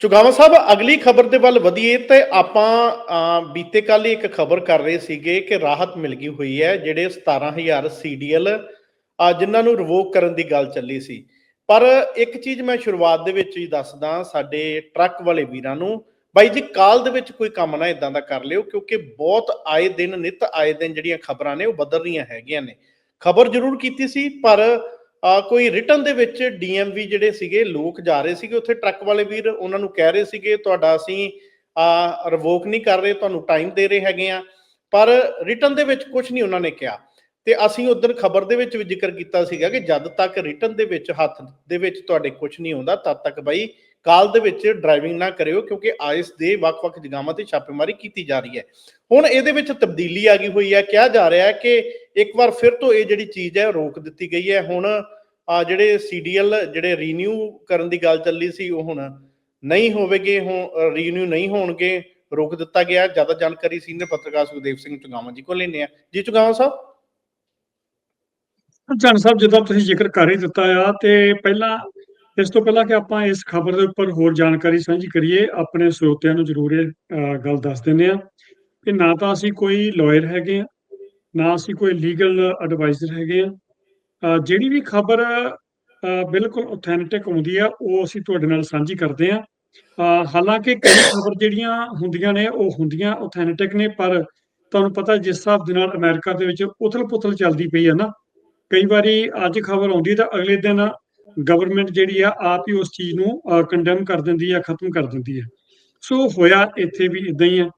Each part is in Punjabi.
ਚੁਗਾਵਾ ਸਾਹਿਬ, ਅਗਲੀ ਖਬਰ ਦੇ ਵੱਲ ਵਧੀਏ ਤੇ ਆਪਾਂ ਬੀਤੇ ਕੱਲ ਹੀ ਇੱਕ ਖਬਰ ਕਰ ਰਹੇ ਸੀਗੇ ਕਿ ਰਾਹਤ ਮਿਲ ਗਈ ਹੋਈ ਹੈ, ਜਿਹੜੇ 17000 ਸੀਡੀਐਲ ਜਿਨ੍ਹਾਂ ਨੂੰ ਰਿਵੋਕ ਕਰਨ ਦੀ ਗੱਲ ਚੱਲੀ ਸੀ। ਪਰ ਇੱਕ ਚੀਜ਼ ਮੈਂ ਸ਼ੁਰੂਆਤ ਦੇ ਵਿੱਚ ਹੀ ਦੱਸਦਾ, ਸਾਡੇ ਟਰੱਕ ਵਾਲੇ ਵੀਰਾਂ ਨੂੰ, ਬਾਈ ਜੀ, ਕਾਲ ਦੇ ਵਿੱਚ ਕੋਈ ਕੰਮ ਨਾ ਇਦਾਂ ਦਾ ਕਰ ਲਿਓ, ਕਿਉਂਕਿ ਬਹੁਤ ਆਏ ਦਿਨ, ਨਿਤ ਆਏ ਦਿਨ ਜਿਹੜੀਆਂ ਖਬਰਾਂ ਨੇ, ਉਹ ਬਦਲ ਰਹੀਆਂ ਹੈਗੀਆਂ ਨੇ। ਖਬਰ ਜ਼ਰੂਰ ਕੀਤੀ ਸੀ, ਪਰ ਕੋਈ ਰਿਟਰਨ ਦੇ ਵਿੱਚ ਡੀਐਮਵੀ ਜਿਹੜੇ ਸੀਗੇ, ਲੋਕ ਜਾ ਰਹੇ ਸੀਗੇ, ਉੱਥੇ ਟਰੱਕ ਵਾਲੇ ਵੀਰ ਉਹਨਾਂ ਨੂੰ ਕਹਿ ਰਹੇ ਸੀਗੇ, ਤੁਹਾਡਾ ਅਸੀਂ, ਆ ਰਿਵੋਕ ਨਹੀਂ ਕਰ ਰਹੇ, ਤੁਹਾਨੂੰ ਟਾਈਮ ਦੇ ਰਹੇ ਹੈਗੇ ਆ। ਪਰ ਰਿਟਰਨ ਦੇ ਵਿੱਚ ਕੁਝ ਨਹੀਂ ਉਹਨਾਂ ਨੇ ਕਿਹਾ। ਤੇ ਅਸੀਂ ਉਦੋਂ ਖਬਰ ਦੇ ਵਿੱਚ ਵੀ ਜ਼ਿਕਰ ਕੀਤਾ ਸੀਗਾ ਕਿ ਜਦ ਤੱਕ ਰਿਟਰਨ ਦੇ ਵਿੱਚ ਹੱਥ ਦੇ ਵਿੱਚ ਤੁਹਾਡੇ ਕੁਝ ਨਹੀਂ ਹੁੰਦਾ ਤਦ ਤੱਕ ਬਾਈ ਕਾਲ ਦੇ ਵਿੱਚ ਡਰਾਈਵਿੰਗ ਨਾ ਕਰਿਓ ਕਿਉਂਕਿ ਆਇਸ ਦੇ ਵੱਖ-ਵੱਖ ਜਗ੍ਹਾਵਾਂ ਤੇ ਛਾਪੇਮਾਰੀ ਕੀਤੀ ਜਾ ਰਹੀ ਹੈ। ਹੁਣ ਇਹਦੇ ਵਿੱਚ ਤਬਦੀਲੀ ਆ ਗਈ ਹੋਈ ਹੈ, ਕਿਹਾ ਜਾ ਰਿਹਾ ਹੈ ਕਿ ਇੱਕ ਵਾਰ ਫਿਰ ਤੋਂ ਇਹ ਜਿਹੜੀ ਚੀਜ਼ ਹੈ ਰੋਕ ਦਿੱਤੀ ਗਈ ਹੈ। ਹੁਣ ਆ ਜਿਹੜੇ ਸੀਡੀਐਲ ਜਿਹੜੇ ਰੀਨਿਊ ਕਰਨ ਦੀ ਗੱਲ ਚੱਲੀ ਸੀ, ਉਹ ਹੁਣ ਨਹੀਂ ਹੋਵੇਗੇ, ਹੁਣ ਰੀਨਿਊ ਨਹੀਂ ਹੋਣਗੇ, ਰੋਕ ਦਿੱਤਾ ਗਿਆ। ਜ਼ਿਆਦਾ ਜਾਣਕਾਰੀ ਸੀਨੀਅਰ ਪੱਤਰਕਾਰ ਸੁਖਦੇਵ ਸਿੰਘ ਚੁਗਾਵਾਂ ਜੀ ਕੋਲ ਲੈਣੇ ਆ ਜੀ ਚੁਗਾਵਾਂ ਸਾਹਿਬ? ਜਨ ਸਾਹਿਬ, ਜਿੱਦਾਂ ਤੁਸੀਂ ਜ਼ਿਕਰ ਕਰ ਹੀ ਦਿੱਤਾ ਆ, ਤੇ ਪਹਿਲਾਂ ਇਸ ਤੋਂ ਪਹਿਲਾਂ ਕਿ ਆਪਾਂ ਇਸ ਖਬਰ ਦੇ ਉੱਪਰ ਹੋਰ ਜਾਣਕਾਰੀ ਸਾਂਝੀ ਕਰੀਏ, ਆਪਣੇ ਸਰੋਤਿਆਂ ਨੂੰ ਜ਼ਰੂਰ ਇਹ ਗੱਲ ਦੱਸ ਦਿੰਦੇ ਆ ਕਿ ਨਾ ਤਾਂ ਅਸੀਂ ਕੋਈ ਲਾਇਰ ਹੈਗੇ ਆ ਨਾ ਅਸੀਂ ਕੋਈ ਲੀਗਲ ਐਡਵਾਈਜ਼ਰ ਹੈਗੇ ਆ ਜਿਹੜੀ ਵੀ ਖਬਰ ਬਿਲਕੁਲ ਆਥੈਂਟਿਕ ਆਉਂਦੀ ਆ, ਉਹ ਅਸੀਂ ਤੁਹਾਡੇ ਨਾਲ ਸਾਂਝੀ ਕਰਦੇ ਆ ਹਾਲਾਂਕਿ ਕਈ ਖਬਰ ਜਿਹੜੀਆਂ ਹੁੰਦੀਆਂ ਨੇ, ਉਹ ਹੁੰਦੀਆਂ ਆਥੈਂਟਿਕ ਨੇ, ਪਰ ਤੁਹਾਨੂੰ ਪਤਾ ਜਿਸ ਹਿਸਾਬ ਦੇ ਨਾਲ ਅਮਰੀਕਾ ਦੇ ਵਿੱਚ ਉਥਲ-ਪੁਥਲ ਚੱਲਦੀ ਪਈ ਆ ਨਾ, ਕਈ ਵਾਰੀ ਅੱਜ ਖਬਰ ਆਉਂਦੀ ਤਾਂ ਅਗਲੇ ਦਿਨ ਗਵਰਨਮੈਂਟ ਜਿਹੜੀ ਆ, ਆਪ ਹੀ ਉਸ ਚੀਜ਼ ਨੂੰ ਕੰਡੈਮ ਕਰ ਦਿੰਦੀ ਆ, ਖਤਮ ਕਰ ਦਿੰਦੀ ਆ। ਸੋ ਹੋਇਆ ਇੱਥੇ ਵੀ ਇਦਾਂ ਹੀ ਆ।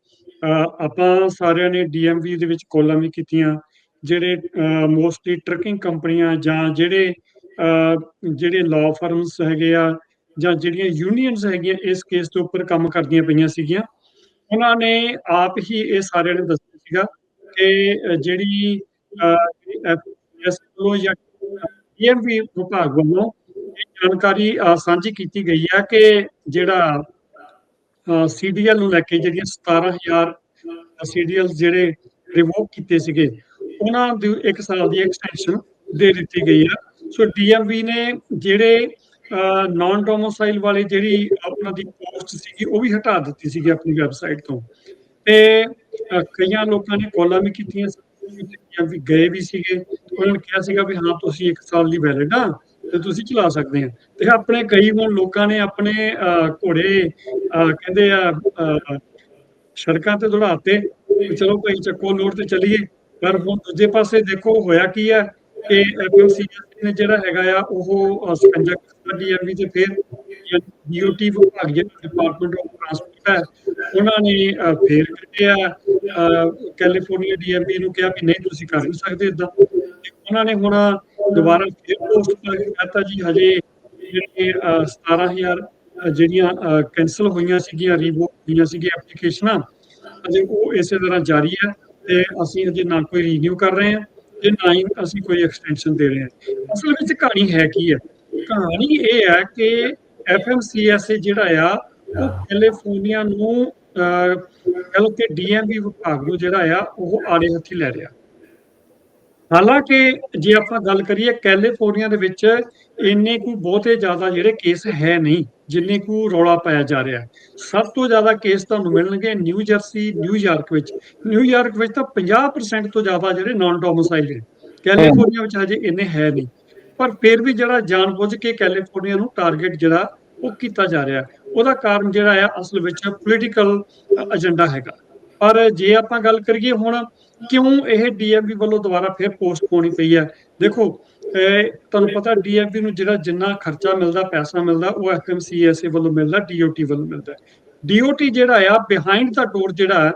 ਆਪਾਂ ਸਾਰਿਆਂ ਨੇ ਡੀਐਮਵੀ ਦੇ ਵਿੱਚ ਕੋਲਾਂ ਵੀ ਕੀਤੀਆਂ, ਜਿਹੜੇ ਮੋਸਟਲੀ ਟਰਕਿੰਗ ਕੰਪਨੀਆਂ ਜਾਂ ਜਿਹੜੇ ਜਿਹੜੇ ਲਾਅ ਫਰਮਸ ਹੈਗੇ ਆ, ਜਾਂ ਜਿਹੜੀਆਂ ਯੂਨੀਅਨਸ ਹੈਗੀਆਂ, ਇਸ ਕੇਸ ਦੇ ਉੱਪਰ ਕੰਮ ਕਰਦੀਆਂ ਪਈਆਂ ਸੀਗੀਆਂ। ਉਹਨਾਂ ਨੇ ਆਪ ਹੀ ਇਹ ਸਾਰਿਆਂ ਨੇ ਦੱਸਿਆ ਸੀਗਾ ਕਿ ਜਿਹੜੀ ਐਫ ਵੱਲੋਂ ਜਾਂ ਡੀਐਮਵੀ ਵਿਭਾਗ ਵੱਲੋਂ ਜਾਣਕਾਰੀ ਸਾਂਝੀ ਕੀਤੀ ਗਈ ਹੈ ਕਿ ਜਿਹੜਾ ਸੀਡੀਐਲ ਨੂੰ ਲੈ ਕੇ ਜਿਹੜੀਆਂ 17000 ਸੀਡੀਐਲ ਜਿਹੜੇ ਰਿਵੋਕ ਕੀਤੇ ਸੀਗੇ, ਉਹਨਾਂ ਦੀ ਇੱਕ ਸਾਲ ਦੀ ਐਕਸਟੈਂਸ਼ਨ ਦੇ ਦਿੱਤੀ ਗਈ ਹੈ। ਸੋ ਡੀਐਮਵੀ ਨੇ ਜਿਹੜੇ ਨਾਨ ਡੋਮਿਸਾਈਲ ਵਾਲੀ ਜਿਹੜੀ ਆਪਣਾ ਦੀ ਪੋਸਟ ਸੀਗੀ, ਉਹ ਵੀ ਹਟਾ ਦਿੱਤੀ ਸੀਗੀ ਆਪਣੀ ਵੈਬਸਾਈਟ ਤੋਂ। ਤੇ ਕਈਆਂ ਲੋਕਾਂ ਨੇ ਕਾਲਾਂ ਵੀ ਕੀਤੀਆਂ ਜਾਂ ਵੀ ਗਏ ਵੀ ਸੀਗੇ, ਉਹਨਾਂ ਨੇ ਕਿਹਾ ਸੀਗਾ ਵੀ ਹਾਂ, ਤੁਸੀਂ ਇੱਕ ਸਾਲ ਲਈ ਵੈਲਿਡ ਆ। ਤੁਸੀਂ ਚਲਾ ਸਕਦੇ ਆ। ਤੇ ਆਪਣੇ ਕਈ ਹੁਣ ਲੋਕਾਂ ਨੇ ਆਪਣੇ ਘੋੜੇ ਕਹਿੰਦੇ ਆ ਸੜਕਾਂ ਤੇ ਦੌੜਾਤੇ ਚਲੋ ਭਾਈ ਚੱਕੋ ਲੋਡ ਤੇ ਚੱਲੀਏ। ਪਰ ਹੁਣ ਦੂਜੇ ਪਾਸੇ ਦੇਖੋ ਹੋਇਆ ਕੀ ਹੈ ਕਿ ਐਫਐਮਸੀ ਨੇ ਜਿਹੜਾ ਹੈਗਾ ਆ ਉਹ ਸਕੰਜਾ ਡੀਐਮਵੀ ਤੇ ਫਿਰ ਡੀਓਟੀ ਵਿਭਾਗ ਜਿਹੜਾ ਡਿਪਾਰਟਮੈਂਟ ਆਫ ਟਰਾਂਸਪੋਰਟ ਹੈ ਉਹਨਾਂ ਨੇ ਫੇਰ ਕੱਢਿਆ। ਅਹ, ਕੈਲੀਫੋਰਨੀਆ ਡੀਐਮਵੀ ਨੂੰ ਕਿਹਾ ਵੀ ਨਹੀਂ ਤੁਸੀਂ ਕਰ ਨਹੀਂ ਸਕਦੇ ਇਦਾਂ ਉਹਨਾਂ ਨੇ ਹੁਣ ਦੁਬਾਰਾ ਫੇਰ ਪੋਸਟ ਕਰਤਾ ਜੀ ਹਜੇ ਜਿਹੜੇ 17000 ਜਿਹੜੀਆਂ ਕੈਨਸਲ ਹੋਈਆਂ ਸੀਗੀਆਂ ਰੀਵੋਕ ਹੋਈਆਂ ਸੀਗੀਆਂ ਐਪਲੀਕੇਸ਼ਨਾਂ ਅਜੇ ਉਹ ਇਸੇ ਤਰ੍ਹਾਂ ਜਾਰੀ ਹੈ ਤੇ ਅਸੀਂ ਅਜੇ ਨਾ ਕੋਈ ਰੀਨਿਊ ਕਰ ਰਹੇ ਹਾਂ ਤੇ ਨਾ ਹੀ ਅਸੀਂ ਕੋਈ ਐਕਸਟੈਂਸ਼ਨ ਦੇ ਰਹੇ ਹਾਂ। ਅਸਲ ਵਿੱਚ ਕਹਾਣੀ ਹੈ ਕੀ ਹੈ? ਕਹਾਣੀ ਇਹ ਹੈ ਕਿ ਐਫਐਮਸੀਐਸ ਜਿਹੜਾ ਆ ਉਹ ਕੈਲੀਫੋਰਨੀਆ ਨੂੰ ਅਹ, ਕਹ ਲਓ ਕਿ ਡੀਐਮਵੀ ਵਿਭਾਗ ਨੂੰ ਜਿਹੜਾ ਆ ਉਹ ਆੜੇ ਹੱਥੀ ਲੈ ਰਿਹਾ। ਹਾਲਾਂਕਿ ਜੇ ਆਪਾਂ ਗੱਲ ਕਰੀਏ ਕੈਲੀਫੋਰਨੀਆ ਦੇ ਵਿੱਚ ਇੰਨੇ ਕੋਈ ਬਹੁਤੇ ਜ਼ਿਆਦਾ ਜਿਹੜੇ ਕੇਸ ਹੈ ਨਹੀਂ, ਜਿੰਨੇ ਕੋ ਰੌਲਾ ਪਾਇਆ ਜਾ ਰਿਹਾ ਸਭ ਤੋਂ ਜ਼ਿਆਦਾ ਕੇਸ ਤੁਹਾਨੂੰ ਮਿਲਣਗੇ ਨਿਊ ਜਰਸੀ ਨਿਊਯਾਰਕ ਵਿੱਚ। ਨਿਊਯਾਰਕ ਵਿੱਚ ਤਾਂ 50% ਤੋਂ ਜ਼ਿਆਦਾ ਜਿਹੜੇ ਨਾਨ ਡੋਮਿਸਾਈਲ ਨੇ। ਕੈਲੀਫੋਰਨੀਆ ਵਿੱਚ ਹਜੇ ਇੰਨੇ ਹੈ ਨਹੀਂ। ਪਰ ਫਿਰ ਵੀ ਜਿਹੜਾ ਜਾਣਬੁੱਝ ਕੇ ਕੈਲੀਫੋਰਨੀਆ ਨੂੰ ਟਾਰਗੇਟ ਜਿਹੜਾ ਉਹ ਕੀਤਾ ਜਾ ਰਿਹਾ ਉਹਦਾ ਕਾਰਨ ਜਿਹੜਾ ਆ, ਅਸਲ ਵਿੱਚ ਪੋਲੀਟੀਕਲ ਏਜੰਡਾ ਹੈਗਾ। ਪਰ ਜੇ ਆਪਾਂ ਗੱਲ ਕਰੀਏ ਹੁਣ ਕਿਉਂ ਇਹ ਡੀਐਮਵੀ ਵੱਲੋਂ ਦੁਬਾਰਾ ਫਿਰ ਪੋਸਟ ਹੋਣੀ ਪਈ ਹੈ? ਦੇਖੋ ਤੁਹਾਨੂੰ ਪਤਾ ਡੀਐਮਵੀ ਨੂੰ ਜਿਹੜਾ ਜਿੰਨਾ ਖਰਚਾ ਮਿਲਦਾ, ਪੈਸਾ ਮਿਲਦਾ, ਉਹ ਐਫਐਮਸੀਐਸਏ ਵੱਲੋਂ ਮਿਲਦਾ ਡੀਓਟੀ ਵੱਲੋਂ ਮਿਲਦਾ ਡੀਓਟੀ ਜਿਹੜਾ ਆ ਬਿਹਾਈਂਡ ਦਾ ਡੋਰ ਜਿਹੜਾ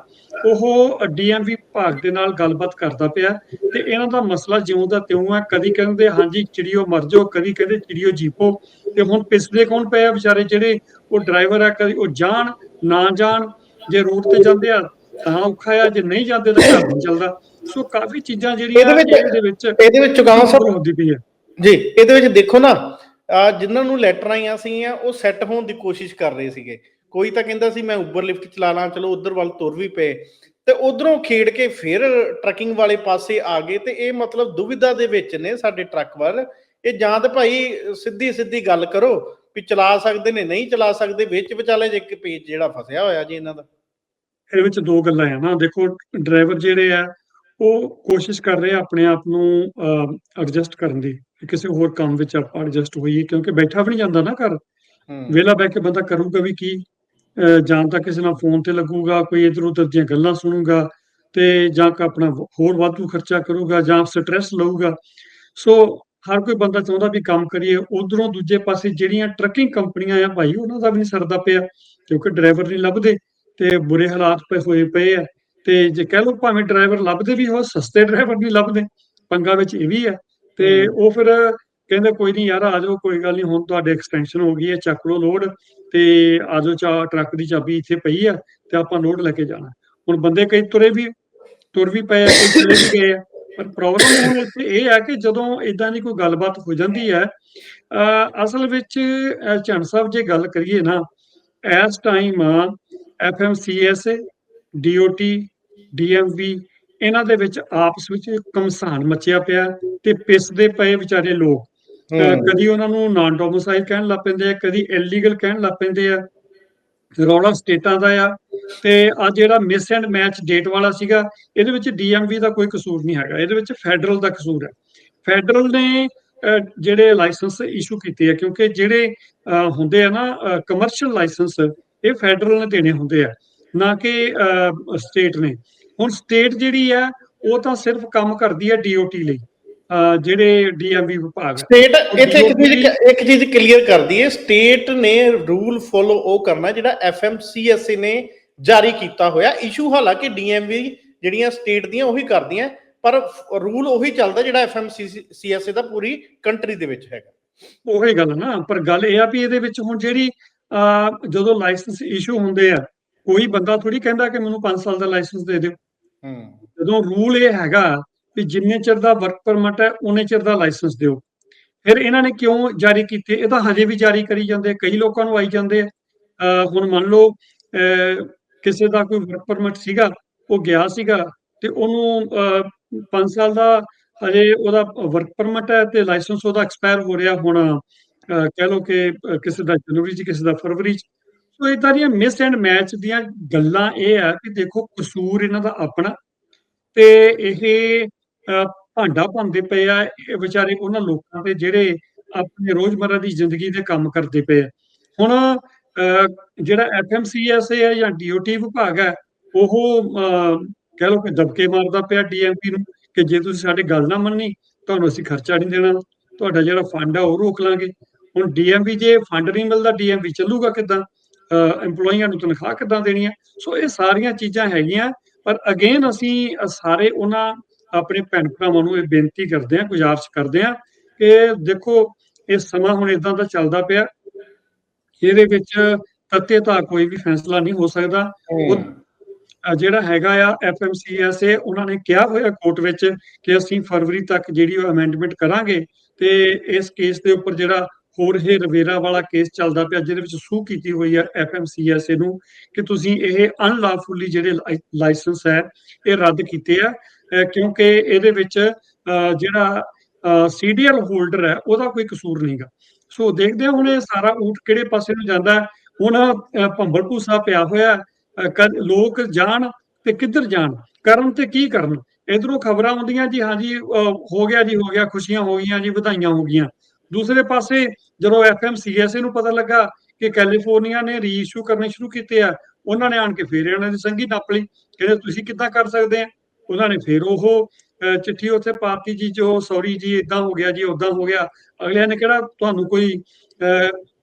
ਉਹ ਡੀਐਮਵੀ ਵਿਭਾਗ ਦੇ ਨਾਲ ਗੱਲਬਾਤ ਕਰਦਾ ਪਿਆ ਤੇ ਇਹਨਾਂ ਦਾ ਮਸਲਾ ਜਿਉਂ ਦਾ ਤਿਉਂ ਆ ਕਦੀ ਕਹਿੰਦੇ, ਹਾਂਜੀ, ਚਿੜੀਓ ਮਰ ਜਾਓ। ਕਦੀ ਕਹਿੰਦੇ, ਚਿੜੀਓ ਜੀਪੋ। ਤੇ ਹੁਣ ਪਿਛਲੇ ਕੌਣ ਪਏ ਆ ਵਿਚਾਰੇ ਜਿਹੜੇ ਉਹ ਡਰਾਈਵਰ ਆ, ਕਦੀ ਉਹ ਜਾਣ, ਨਾ ਜਾਣ, ਜੇ ਰੂਟ ਤੇ ਜਾਂਦੇ ਆ ਤਾਂ ਔਖਾ ਆ ਜੇ ਨਹੀਂ ਜਾਂਦੇ ਤਾਂ ਘਰ ਨਹੀਂ ਚੱਲਦਾ। ਸੋ ਕਾਫੀ ਚੀਜ਼ਾਂ ਜਿਹੜੀਆਂ ਇਹਦੇ ਵਿੱਚ- ਇਹਦੇ ਵਿੱਚ ਚੁਗਾਵਾਂ ਸਾਹਿਬ ਹੁੰਦੀ ਪਈ ਹੈ। ਜੀ ਇਹਦੇ ਵਿੱਚ ਦੇਖੋ ਨਾ ਆ ਜਿਨ੍ਹਾਂ ਨੂੰ ਲੈਟਰ ਆਈਆਂ ਸੀਗੀਆਂ ਉਹ ਸੈੱਟ ਹੋਣ ਦੀ ਕੋਸ਼ਿਸ਼ ਕਰ ਰਹੇ ਸੀਗੇ। ਕੋਈ ਤਾਂ ਕਹਿੰਦਾ ਸੀ ਮੈਂ ਉਬਰ ਲਿਫਟ ਚਲਾ ਲਾਂ ਚਲੋ ਉਧਰ ਵੱਲ ਤੁਰ ਵੀ ਪਏ। ਤੇ ਉਧਰੋਂ ਖੇਡ ਕੇ ਫਿਰ ਟਰੱਕਿੰਗ ਵਾਲੇ ਪਾਸੇ ਆ ਗਏ ਤੇ ਇਹ ਮਤਲਬ ਦੁਵਿਧਾ ਦੇ ਵਿੱਚ ਨੇ ਸਾਡੇ ਟਰੱਕ ਵੱਲ। ਇਹ ਜਾਂ ਤਾਂ ਭਾਈ ਸਿੱਧੀ ਸਿੱਧੀ ਗੱਲ ਕਰੋ ਵੀ ਚਲਾ ਸਕਦੇ ਨੇ ਨਹੀਂ ਚਲਾ ਸਕਦੇ ਵਿੱਚ ਵਿਚਾਲੇ ਜੇ ਇੱਕ ਪੇਜ ਜਿਹੜਾ ਫਸਿਆ ਹੋਇਆ ਜੀ ਇਹਨਾਂ ਦਾ। ਇਹਦੇ ਵਿੱਚ ਦੋ ਗੱਲਾਂ ਆ ਨਾ। ਦੇਖੋ ਡਰਾਈਵਰ ਜਿਹੜੇ ਆ ਉਹ ਕੋਸ਼ਿਸ਼ ਕਰ ਰਹੇ ਆ ਆਪਣੇ ਆਪ ਨੂੰ ਐਡਜਸਟ ਕਰਨ ਦੀ ਕਿਸੇ ਹੋਰ ਕੰਮ ਵਿੱਚ ਆਪਾਂ ਐਡਜਸਟ ਹੋਈਏ ਕਿਉਂਕਿ ਬੈਠਾ ਵੀ ਨਹੀਂ ਜਾਂਦਾ ਨਾ ਘਰ। ਹੂੰ। ਵਿਹਲਾ ਬਹਿ ਕੇ ਬੰਦਾ ਕਰੂਗਾ ਵੀ ਕੀ? ਜਾਂ ਤਾਂ ਕਿਸੇ ਨਾਲ ਫੋਨ ਤੇ ਲੱਗੂਗਾ ਕੋਈ ਇਧਰ ਉਧਰ ਦੀਆਂ ਗੱਲਾਂ ਸੁਣੂਗਾ ਤੇ ਜਾਂ ਕ ਆਪਣਾ ਹੋਰ ਵਾਧੂ ਖਰਚਾ ਕਰੂਗਾ ਜਾਂ ਸਟ੍ਰੈਸ ਲਊਗਾ। ਸੋ ਹਰ ਕੋਈ ਬੰਦਾ ਚਾਹੁੰਦਾ ਵੀ ਕੰਮ ਕਰੀਏ। ਉਧਰੋਂ ਦੂਜੇ ਪਾਸੇ ਜਿਹੜੀਆਂ ਟਰੱਕਿੰਗ ਕੰਪਨੀਆਂ ਆ ਭਾਈ ਉਹਨਾਂ ਦਾ ਵੀ ਨਹੀਂ ਸਰਦਾ ਪਿਆ ਕਿਉਂਕਿ ਡਰਾਈਵਰ ਨਹੀਂ ਲੱਭਦੇ। ਤੇ ਬੁਰੇ ਹਾਲਾਤ ਪਏ ਹੋਏ ਪਏ ਆ। ਤੇ ਜੇ ਕਹਿ ਲਓ ਭਾਵੇਂ ਡਰਾਈਵਰ ਲੱਭਦੇ ਵੀ ਹੋ ਸਸਤੇ ਡਰਾਈਵਰ ਨਹੀਂ ਲੱਭਦੇ ਪੰਗਾ ਵਿੱਚ ਇਹ ਵੀ ਹੈ ਤੇ। ਉਹ ਫਿਰ ਕਹਿੰਦੇ ਕੋਈ ਨਹੀਂ ਯਾਰ ਆ ਜਾਓ ਕੋਈ ਗੱਲ ਨਹੀਂ ਹੁਣ ਤੁਹਾਡੇ ਐਕਸਟੈਂਸ਼ਨ ਹੋ ਗਈ ਹੈ ਚੱਕ ਲਓ ਲੋਡ ਤੇ ਆ ਜਾਓ ਚਾ ਟਰੱਕ ਦੀ ਚਾਬੀ ਇੱਥੇ ਪਈ ਆ ਤੇ ਆਪਾਂ ਲੋਡ ਲੈ ਕੇ ਜਾਣਾ। ਹੁਣ ਬੰਦੇ ਕਈ ਤੁਰੇ ਵੀ ਤੁਰ ਵੀ ਪਏ ਆ ਕਈ ਚਲੇ ਵੀ ਗਏ ਆ। ਪਰ ਪ੍ਰੋਬਲਮ ਹੁਣ ਇੱਥੇ ਇਹ ਹੈ ਕਿ ਜਦੋਂ ਇਦਾਂ ਦੀ ਕੋਈ ਗੱਲਬਾਤ ਹੋ ਜਾਂਦੀ ਹੈ ਅਸਲ ਵਿੱਚ ਝੰਡ ਸਾਹਿਬ ਜੇ ਗੱਲ ਕਰੀਏ ਨਾ ਇਸ ਟਾਈਮ ਐਫਐਮਸੀਐਸ ਡੀਓਟੀ ਡੀਐਮਵੀ ਇਹਨਾਂ ਦੇ ਵਿੱਚ ਆਪਸ ਵਿੱਚ ਕਮਸਾਨ ਮਚਿਆ ਪਿਆ ਤੇ ਪਿਸਦੇ ਪਏ ਵਿਚਾਰੇ ਲੋਕ। ਕਦੀ ਉਹਨਾਂ ਨੂੰ ਨਾਨ ਡੋਮਿਸਾਈਲ ਕਹਿਣ ਲੱਗ ਪੈਂਦੇ ਆ ਕਦੀ ਇਲੀਗਲ ਕਹਿਣ ਲੱਗ ਪੈਂਦੇ ਆ। ਰੌਲਾ ਸਟੇਟਾਂ ਦਾ ਆ ਤੇ ਆ ਜਿਹੜਾ ਮਿਸ ਐਂਡ ਮੈਚ ਡੇਟ ਵਾਲਾ ਸੀਗਾ ਇਹਦੇ ਵਿੱਚ ਡੀਐਮਵੀ ਦਾ ਕੋਈ ਕਸੂਰ ਨਹੀਂ ਹੈਗਾ। ਇਹਦੇ ਵਿੱਚ ਫੈਡਰਲ ਦਾ ਕਸੂਰ ਹੈ। ਫੈਡਰਲ ਨੇ ਜਿਹੜੇ ਲਾਇਸੈਂਸ ਇਸ਼ੂ ਕੀਤੇ ਆ ਕਿਉਂਕਿ ਜਿਹੜੇ ਹੁੰਦੇ ਆ ਨਾ ਕਮਰਸ਼ੀਅਲ ਲਾਇਸੈਂਸ ਇਹ ਫੈਡਰਲ ਨੇ ਦੇਣੇ ਹੁੰਦੇ ਆ ਨਾ ਕਿ ਸਟੇਟ ਨੇ। ਹੁਣ ਸਟੇਟ ਜਿਹੜੀ ਆ ਉਹ ਤਾਂ ਸਿਰਫ ਕੰਮ ਕਰਦੀ ਹੈ ਡੀਓਟੀ ਲਈ ਜਿਹੜੇ ਡੀਐਮਵੀ ਵਿਭਾਗ ਸਟੇਟ ਇੱਥੇ ਇੱਕ ਚੀਜ਼ ਇੱਕ ਚੀਜ਼ ਕਲੀਅਰ ਕਰਦੀ ਹੈ ਸਟੇਟ ਨੇ ਰੂਲ ਫੋਲੋ ਉਹ ਕਰਨਾ ਜਿਹੜਾ ਐਫਐਮਸੀਐਸਏ ਨੇ ਜਾਰੀ ਕੀਤਾ ਹੋਇਆ। ਇਸ਼ੂ ਹਾਲਾਂਕਿ ਡੀਐਮਵੀ ਜਿਹੜੀਆਂ ਸਟੇਟ ਦੀਆਂ ਉਹੀ ਕਰਦੀਆਂ ਪਰ ਰੂਲ ਉਹੀ ਚੱਲਦਾ ਜਿਹੜਾ ਐਫਐਮਸੀਐਸਏ ਦਾ ਪੂਰੀ ਕੰਟਰੀ ਦੇ ਵਿੱਚ ਹੈਗਾ। ਉਹੀ ਗੱਲ ਨਾ ਪਰ ਗੱਲ ਇਹ ਆ ਵੀ ਇਹਦੇ ਵਿੱਚ ਹੁਣ ਜਿਹੜੀ ਜਦੋਂ ਲਾਇਸੈਂਸ ਇਸ਼ੂ ਹੁੰਦੇ ਆ ਕੋਈ ਬੰਦਾ ਥੋੜੀ ਕਹਿੰਦਾ ਕਿ ਮੈਨੂੰ 5 ਸਾਲ ਦਾ ਲਾਇਸੈਂਸ ਦੇ ਦਿਓ। ਹੂੰ। ਜਦੋਂ ਰੂਲ ਇਹ ਹੈਗਾ ਵੀ ਜਿੰਨੇ ਚਿਰ ਦਾ ਵਰਕ ਪਰਮਿਟ ਹੈ ਉਨੇ ਚਿਰ ਦਾ ਲਾਇਸੈਂਸ ਦਿਓ। ਫਿਰ ਇਹਨਾਂ ਨੇ ਕਿਉਂ ਜਾਰੀ ਕੀਤੇ? ਇਹ ਤਾਂ ਹਜੇ ਵੀ ਜਾਰੀ ਕਰੀ ਜਾਂਦੇ ਕਈ ਲੋਕਾਂ ਨੂੰ ਆਈ ਜਾਂਦੇ ਹੁਣ ਮੰਨ ਲਓ ਕਿਸੇ ਦਾ ਕੋਈ ਵਰਕ ਪਰਮਿਟ ਸੀਗਾ ਉਹ ਗਿਆ ਸੀਗਾ ਤੇ ਉਹਨੂੰ 5 ਸਾਲ ਦਾ ਹਜੇ ਉਹਦਾ ਵਰਕ ਪਰਮਿਟ ਹੈ ਤੇ ਲਾਇਸੈਂਸ ਉਹਦਾ ਐਕਸਪਾਇਰ ਹੋ ਰਿਹਾ ਹੁਣ ਕਹਿ ਲਓ ਕਿ ਕਿਸੇ ਦਾ ਜਨਵਰੀ 'ਚ ਕਿਸੇ ਦਾ ਫਰਵਰੀ 'ਚ ਸੋ ਇਦਾਂ ਦੀਆਂ ਮਿਸ ਐਂਡ ਮੈਚ ਦੀਆਂ ਗੱਲਾਂ ਇਹ ਆ ਕਿ ਦੇਖੋ ਕਸੂਰ ਇਹਨਾਂ ਦਾ ਆਪਣਾ ਤੇ ਇਹ ਭਾਂਡਾ ਭੰਦੇ ਪਏ ਆ ਇਹ ਵਿਚਾਰੇ ਉਹਨਾਂ ਲੋਕਾਂ ਤੇ ਜਿਹੜੇ ਆਪਣੇ ਰੋਜ਼ਮਰਰਾ ਦੀ ਜ਼ਿੰਦਗੀ ਦੇ ਕੰਮ ਕਰਦੇ ਪਏ ਆ। ਹੁਣ ਅਹ, ਜਿਹੜਾ ਐਫਐਮਸੀਐਸਏ ਹੈ ਜਾਂ ਡੀਓਟੀ ਵਿਭਾਗ ਹੈ ਉਹ ਅਹ, ਕਹਿ ਲਓ ਕਿ ਦਬਕੇ ਮਾਰਦਾ ਪਿਆ ਡੀਐਮਪੀ ਨੂੰ ਕਿ ਜੇ ਤੁਸੀਂ ਸਾਡੀ ਗੱਲ ਨਾ ਮੰਨੀ ਤੁਹਾਨੂੰ ਅਸੀਂ ਖਰਚਾ ਨਹੀਂ ਦੇਣਾ। ਤੁਹਾਡਾ ਜਿਹੜਾ ਫੰਡ ਆ ਉਹ ਰੋਕ ਲਾਂਗੇ। ਹੁਣ ਡੀਐਮਪੀ ਜੇ ਫੰਡ ਨਹੀਂ ਮਿਲਦਾ ਡੀਐਮਪੀ ਚੱਲੂਗਾ ਕਿਦਾਂ? EMPLOYEEਆਂ ਨੂੰ ਤਨਖਾਹ ਕਿੱਦਾਂ ਦੇਣੀ ਹੈ? ਸੋ ਇਹ ਸਾਰੀਆਂ ਚੀਜ਼ਾਂ ਹੈਗੀਆਂ ਪਰ ਅਗੇਨ ਅਸੀਂ ਸਾਰੇ ਉਹਨਾਂ ਆਪਣੇ ਭੈਣ ਭਰਾਵਾਂ ਨੂੰ ਇਹ ਬੇਨਤੀ ਕਰਦੇ ਹਾਂ ਗੁਜ਼ਾਰਿਸ਼ ਕਰਦੇ ਹਾਂ ਕਿ ਦੇਖੋ ਇਹ ਸਮਾਂ ਹੁਣ ਇਦਾਂ ਦਾ ਚੱਲਦਾ ਪਿਆ ਇਹਦੇ ਵਿੱਚ ਤੱਤੇ ਤਾਂ ਕੋਈ ਵੀ ਫੈਸਲਾ ਨਹੀਂ ਹੋ ਸਕਦਾ। ਜਿਹੜਾ ਹੈਗਾ ਆ ਐਫਐਮਸੀਐਸਏ ਉਹਨਾਂ ਨੇ ਕਿਹਾ ਹੋਇਆ ਕੋਰਟ ਵਿੱਚ ਕਿ ਅਸੀਂ ਫਰਵਰੀ ਤੱਕ ਜਿਹੜੀ ਉਹ ਅਮੈਂਡਮੈਂਟ ਕਰਾਂਗੇ ਤੇ ਇਸ ਕੇਸ ਦੇ ਉੱਪਰ ਜਿਹੜਾ ਹੋਰ ਇਹ ਰਵੇਰਾ ਵਾਲਾ ਕੇਸ ਚੱਲਦਾ ਪਿਆ ਜਿਹਦੇ ਵਿੱਚ ਸੂ ਕੀਤੀ ਹੋਈ ਹੈ ਐਫਐਮਸੀਐਸਏ ਨੂੰ ਕਿ ਤੁਸੀਂ ਇਹ ਅਨਲਾਫੁਲੀ ਜਿਹੜੇ ਲਾਇਸੈਂਸ ਹੈ ਇਹ ਰੱਦ ਕੀਤੇ ਆ ਅਹ ਕਿਉਂਕਿ ਇਹਦੇ ਵਿੱਚ ਜਿਹੜਾ ਸੀਡੀਐਲ ਹੋਲਡਰ ਹੈ ਉਹਦਾ ਕੋਈ ਕਸੂਰ ਨਹੀਂਗਾ। ਸੋ ਦੇਖਦੇ ਹਾਂ ਹੁਣ ਇਹ ਸਾਰਾ ਊਟ ਕਿਹੜੇ ਪਾਸੇ ਨੂੰ ਜਾਂਦਾ ਹੁਣ ਅਹ, ਭੰਬਲ ਭੂਸਾ ਪਿਆ ਹੋਇਆ ਲੋਕ ਜਾਣ ਤੇ ਕਿੱਧਰ ਜਾਣ ਕਰਨ ਤੇ ਕੀ ਕਰਨ? ਇਧਰੋਂ ਖਬਰਾਂ ਆਉਂਦੀਆਂ ਜੀ ਹਾਂਜੀ ਅਹ, ਹੋ ਗਿਆ ਜੀ ਹੋ ਗਿਆ ਖੁਸ਼ੀਆਂ ਹੋ ਗਈਆਂ ਜੀ ਵਧਾਈਆਂ ਹੋ ਗਈਆਂ। ਦੂਸਰੇ ਪਾਸੇ ਜਦੋਂ ਐਫਐਮਸੀਐਸਏ ਨੂੰ ਪਤਾ ਲੱਗਾ ਕਿ ਕੈਲੀਫੋਰਨੀਆ ਨੇ ਰੀਇਸ਼ੂ ਕਰਨੇ ਸ਼ੁਰੂ ਕੀਤੇ ਆ ਉਹਨਾਂ ਨੇ ਆਣ ਕੇ ਫੇਰ ਇਹਨਾਂ ਦੀ ਸੰਗੀ ਨੱਪ ਲਈ। ਕਹਿੰਦੇ ਤੁਸੀਂ ਕਿੱਦਾਂ ਕਰ ਸਕਦੇ ਆ? ਉਹਨਾਂ ਨੇ ਫੇਰ ਉਹ ਚਿੱਠੀ ਉੱਥੇ ਪਾਤੀ ਜੀ ਜੋ ਸੌਰੀ ਜੀ ਇਦਾਂ ਹੋ ਗਿਆ ਜੀ ਉਦਾਂ ਹੋ ਗਿਆ। ਅਗਲਿਆਂ ਨੇ ਕਿਹੜਾ ਤੁਹਾਨੂੰ ਕੋਈ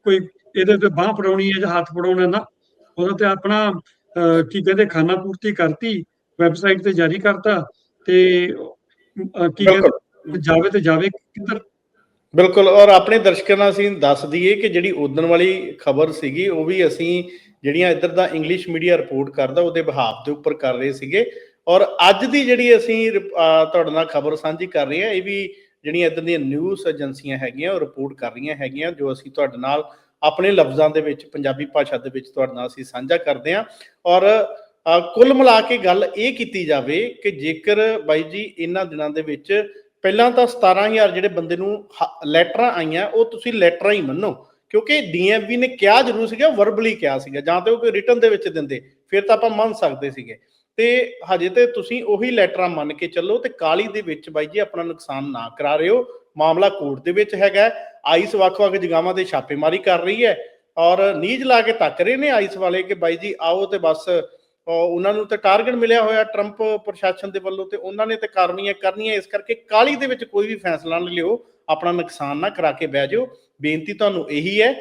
ਕੋਈ ਇਹਦੇ ਤੇ ਬਾਹ ਫੜਾਉਣੀ ਹੈ ਜਾਂ ਹੱਥ ਫੜਾਉਣਾ ਨਾ? ਉਹਦਾ ਤੇ ਆਪਣਾ ਕੀ ਕਹਿੰਦੇ ਖਾਨਾ ਪੂਰਤੀ ਕਰਤੀ ਵੈਬਸਾਈਟ ਤੇ ਜਾਰੀ ਕਰਤਾ ਤੇ ਕੀ ਕਹਿੰਦੇ ਜਾਵੇ ਤੇ ਜਾਵੇ ਕਿੱਧਰ? ਬਿਲਕੁਲ, ਔਰ ਆਪਣੇ ਦਰਸ਼ਕਾਂ ਨਾਲ ਅਸੀਂ ਦੱਸ ਦਈਏ ਕਿ ਜਿਹੜੀ ਉਦਣ ਵਾਲੀ ਖਬਰ ਸੀਗੀ, ਉਹ ਵੀ ਅਸੀਂ ਜਿਹੜੀਆਂ ਇੱਧਰ ਦਾ ਇੰਗਲਿਸ਼ ਮੀਡੀਆ ਰਿਪੋਰਟ ਕਰਦਾ, ਉਹਦੇ ਬਿਹਾਫ ਦੇ ਉੱਪਰ ਕਰ ਰਹੇ ਸੀਗੇ। ਔਰ ਅੱਜ ਦੀ ਜਿਹੜੀ ਅਸੀਂ ਰਿਪ- ਤੁਹਾਡੇ ਨਾਲ ਖਬਰ ਸਾਂਝੀ ਕਰ ਰਹੇ ਹਾਂ, ਇਹ ਵੀ ਜਿਹੜੀਆਂ ਇੱਧਰ ਦੀਆਂ ਨਿਊਜ਼ ਏਜੰਸੀਆਂ ਹੈਗੀਆਂ, ਉਹ ਰਿਪੋਰਟ ਕਰ ਰਹੀਆਂ ਹੈਗੀਆਂ, ਜੋ ਅਸੀਂ ਤੁਹਾਡੇ ਨਾਲ ਆਪਣੇ ਲਫ਼ਜ਼ਾਂ ਦੇ ਵਿੱਚ, ਪੰਜਾਬੀ ਭਾਸ਼ਾ ਦੇ ਵਿੱਚ ਤੁਹਾਡੇ ਨਾਲ ਅਸੀਂ ਸਾਂਝਾ ਕਰਦੇ ਹਾਂ। ਔਰ ਕੁੱਲ ਮਿਲਾ ਕੇ ਗੱਲ ਇਹ ਕੀਤੀ ਜਾਵੇ ਕਿ ਜੇਕਰ ਬਾਈ ਜੀ, ਇਹਨਾਂ ਦਿਨਾਂ ਦੇ ਵਿੱਚ ਪਹਿਲਾਂ ਤਾਂ 17000 ਜਿਹੜੇ ਬੰਦੇ ਨੂੰ ਲੈਟਰਾਂ ਆਈਆਂ, ਉਹ ਤੁਸੀਂ ਲੈਟਰਾਂ ਹੀ ਮੰਨੋ। ਕਿਉਂਕਿ ਡੀਐਮਵੀ ਨੇ ਕਿਹਾ ਜ਼ਰੂਰ ਸੀਗਾ ਵਰਬਲੀ ਕਿਹਾ ਸੀਗਾ, ਜਾਂ ਤੇ ਉਹ ਕੋਈ ਰਿਟਨ ਦੇ ਵਿੱਚ ਦਿੰਦੇ, ਫਿਰ ਤਾਂ ਆਪਾਂ ਮੰਨ ਸਕਦੇ ਸੀਗੇ। ਤੇ ਹਜੇ ਤੇ ਤੁਸੀਂ ਉਹੀ ਲੈਟਰਾਂ ਮੰਨ ਕੇ ਚੱਲੋ ਤੇ ਕਾਲੀ ਦੇ ਵਿੱਚ ਬਾਈ ਜੀ ਆਪਣਾ ਨੁਕਸਾਨ ਨਾ ਕਰਾ ਰਹੇ ਹੋ। ਮਾਮਲਾ ਕੋਰਟ ਦੇ ਵਿੱਚ ਹੈਗਾ, ਆਈਸ ਵੱਖ-ਵੱਖ ਜਗਾਵਾਂ ਤੇ ਛਾਪੇਮਾਰੀ ਕਰ ਰਹੀ ਹੈ ਔਰ ਨੀਜ ਲਾ ਕੇ ਤੱਕ ਰਹੇ ਨੇ ਆਈਸ ਵਾਲੇ ਕਿ ਬਾਈ ਜੀ ਆਓ ਤੇ ਬਸ ਉਹਨਾਂ ਨੂੰ ਤਾਂ ਟਾਰਗੇਟ ਮਿਲਿਆ ਹੋਇਆ ਟਰੰਪ ਪ੍ਰਸ਼ਾਸਨ ਦੇ ਵੱਲੋਂ ਤੇ ਉਹਨਾਂ ਨੇ ਤੇ ਕਾਰਵਾਈਆਂ ਕਰਨੀਆਂ, ਇਸ ਕਰਕੇ ਕਾਲੀ ਦੇ ਵਿੱਚ ਕੋਈ ਵੀ ਫੈਸਲਾ ਨਾ ਲਿਓ, ਆਪਣਾ ਨੁਕਸਾਨ ਨਾ ਕਰਾ ਕੇ ਬਹਿ ਜਾਓ। ਬੇਨਤੀ ਤੁਹਾਨੂੰ ਇਹੀ ਹੈ,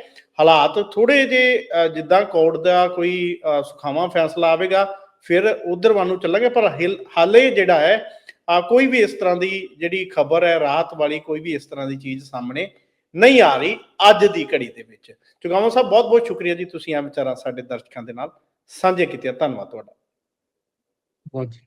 ਹਾਲਾਤ ਥੋੜੇ ਜੇ ਜਿੱਦਾਂ ਕੋਰਟ ਦਾ ਕੋਈ ਸੁਖਾਵਾਂ ਫੈਸਲਾ ਆਵੇਗਾ, ਫਿਰ ਉਧਰ ਵੱਲ ਨੂੰ ਚੱਲਾਂਗੇ, ਪਰ ਹਿਲ- ਹਾਲੇ ਜਿਹੜਾ ਹੈ, ਆ ਕੋਈ ਵੀ ਇਸ ਤਰ੍ਹਾਂ ਦੀ ਜਿਹੜੀ ਖਬਰ ਹੈ, ਰਾਹਤ ਵਾਲੀ ਕੋਈ ਵੀ ਇਸ ਤਰ੍ਹਾਂ ਦੀ ਚੀਜ਼ ਸਾਹਮਣੇ ਨਹੀਂ ਆ ਰਹੀ ਅੱਜ ਦੀ ਘੜੀ ਦੇ ਵਿੱਚ। ਚੁਗਾਵਾ ਸਾਹਿਬ ਬਹੁਤ ਬਹੁਤ ਸ਼ੁਕਰੀਆ ਜੀ, ਤੁਸੀਂ ਆ ਵਿਚਾਰਾ ਸਾਡੇ ਦਰਸ਼ਕਾਂ ਦੇ ਨਾਲ ਸਾਂਝੇ ਕੀਤੀਆਂ ਧੰਨਵਾਦ ਤੁਹਾਡਾ ਬਹੁਤ ਜੀ